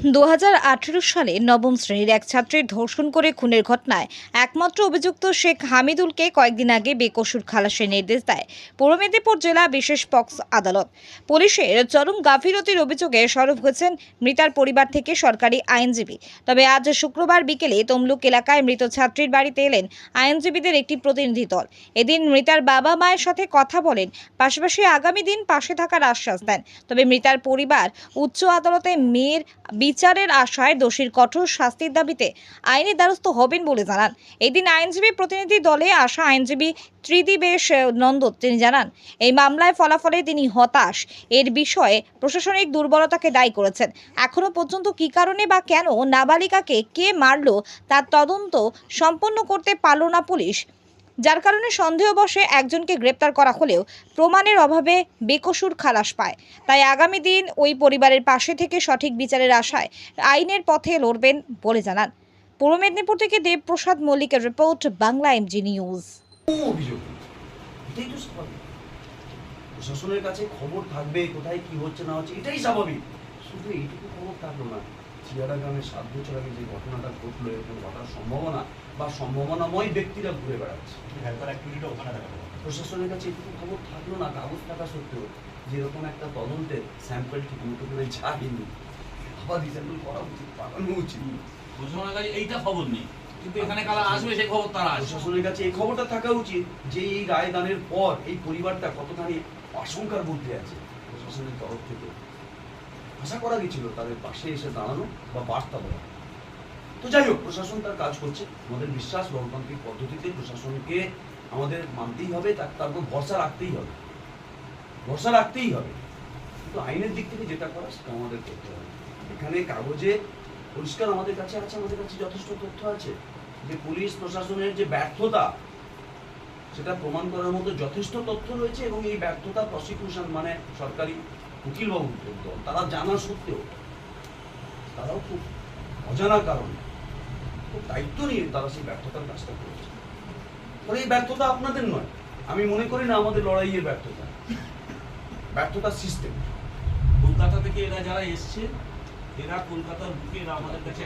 দু হাজার আঠেরো সালে নবম শ্রেণির এক ছাত্রীর ধর্ষণ করে খুনের ঘটনায় একমাত্র অভিযুক্ত শেখ হামিদুলকে কয়েকদিন আগে বেকসুর খালাসের নির্দেশ দেয়। পূর্ব মেদিনীপুর জেলা বিশেষ পক্স আদালত। পুলিশের চরম গাফিলতির অভিযোগে সরব হয়েছেন মৃতার পরিবার থেকে সরকারি আইনজীবী। তবে আজ শুক্রবার বিকেলে তমলুক এলাকায় মৃত ছাত্রীর বাড়িতে এলেন আইনজীবীদের একটি প্রতিনিধি দল। এদিন মৃতার বাবা মায়ের সাথে কথা বলেন, পাশাপাশি আগামী দিন পাশে থাকার আশ্বাস দেন। তবে মৃতার পরিবার উচ্চ আদালতে মেয়ের বিচারের আশায় দোষীর কঠোর শাস্তির দাবিতে আইনি দ্বারস্থ হবেন বলে জানান। এদিন আইনজীবী প্রতিনিধি দলে আসা আইনজীবী ত্রিদিবেশ নন্দ তিনি জানান, এই মামলায় ফলাফলে তিনি হতাশ। এর বিষয়ে প্রশাসনিক দুর্বলতাকে দায়ী করেছেন। এখনও পর্যন্ত কী কারণে বা কেন নাবালিকাকে কে মারল তার তদন্ত সম্পন্ন করতে পারল না পুলিশ। যার কারণে সন্দেহবশে একজনকে গ্রেপ্তার করা হলেও প্রমাণের অভাবে বেকসুর খালাস পায়। তাই আগামী দিন ওই পরিবারের পাশে থেকে সঠিক বিচারের আশায় আইনের পথে লড়বেন বলে জানান। পূর্ব মেদিনীপুর থেকে দেবপ্রসাদ মল্লিকের রিপোর্ট, বাংলা এমজি নিউজ। প্রশাসনের কাছে খবর থাকবে, কোথায় কি হচ্ছে না হচ্ছে, এটাই স্বাভাবিক। শুধু এইটুকু খবর থাকল না। চিয়ারা গ্রামে সাত বছর আগে যে ঘটনাটা ঘটলো এরকম ঘটার সম্ভাবনা বা সম্ভাবনাময় ব্যক্তিরা ঘুরে বেড়াচ্ছে। প্রশাসনের কাছে এটুকু খবর থাকল না কাগজ থাকা সত্ত্বেও যে এরকম একটা তদন্তের স্যাম্পল ঠিক মতো করে যায়নি আবার রিস্যাম্পল করা উচিত পাঠানো উচিত। প্রশাসনের কাছে এইটা খবর নেই কিন্তু এখানে কারা আসবে সেই খবর তারা প্রশাসনের কাছে এই খবরটা থাকা উচিত যে এই রায় দানের পর এই পরিবারটা কতখানি আশঙ্কার মধ্যে আছে প্রশাসনের তরফ থেকে। আশা করা গেছিল তাদের পাশে এসে দাঁড়ানো বা বার্তা দেওয়া তো যাই হোক, প্রশাসন তার কাজ করছে। আমাদের বিশ্বাস, গণতান্ত্রিক পদ্ধতিতে প্রশাসনকে আমাদের মানতেই হবে, তার তার উপর ভরসা রাখতেই হবে। ভরসা রাখতেই হবে। কিন্তু আইনের দিক থেকে যেটা করা, সেটা আমাদের করতে হবে। এখানে কাগজে পরিষ্কার আমাদের কাছে আছে, আমাদের কাছে যথেষ্ট তথ্য আছে যে পুলিশ প্রশাসনের যে ব্যর্থতা, সেটা প্রমাণ করার মতো যথেষ্ট তথ্য রয়েছে এবং এই ব্যর্থতা প্রসিকিউশন মানে সরকারি উকিলবাবু তারা জানা সত্ত্বেও তারাও খুব অজানা কারণে খুব দায়িত্ব নিয়ে তারা সেই ব্যর্থতার কাজটা করেছে। ফলে এই ব্যর্থতা আপনাদের নয়, আমি মনে করি না আমাদের লড়াইয়ের ব্যর্থতা। ব্যর্থতার সিস্টেম কলকাতা থেকে এরা যারা এসছে, এরা কলকাতার বুকে এরা আমাদের কাছে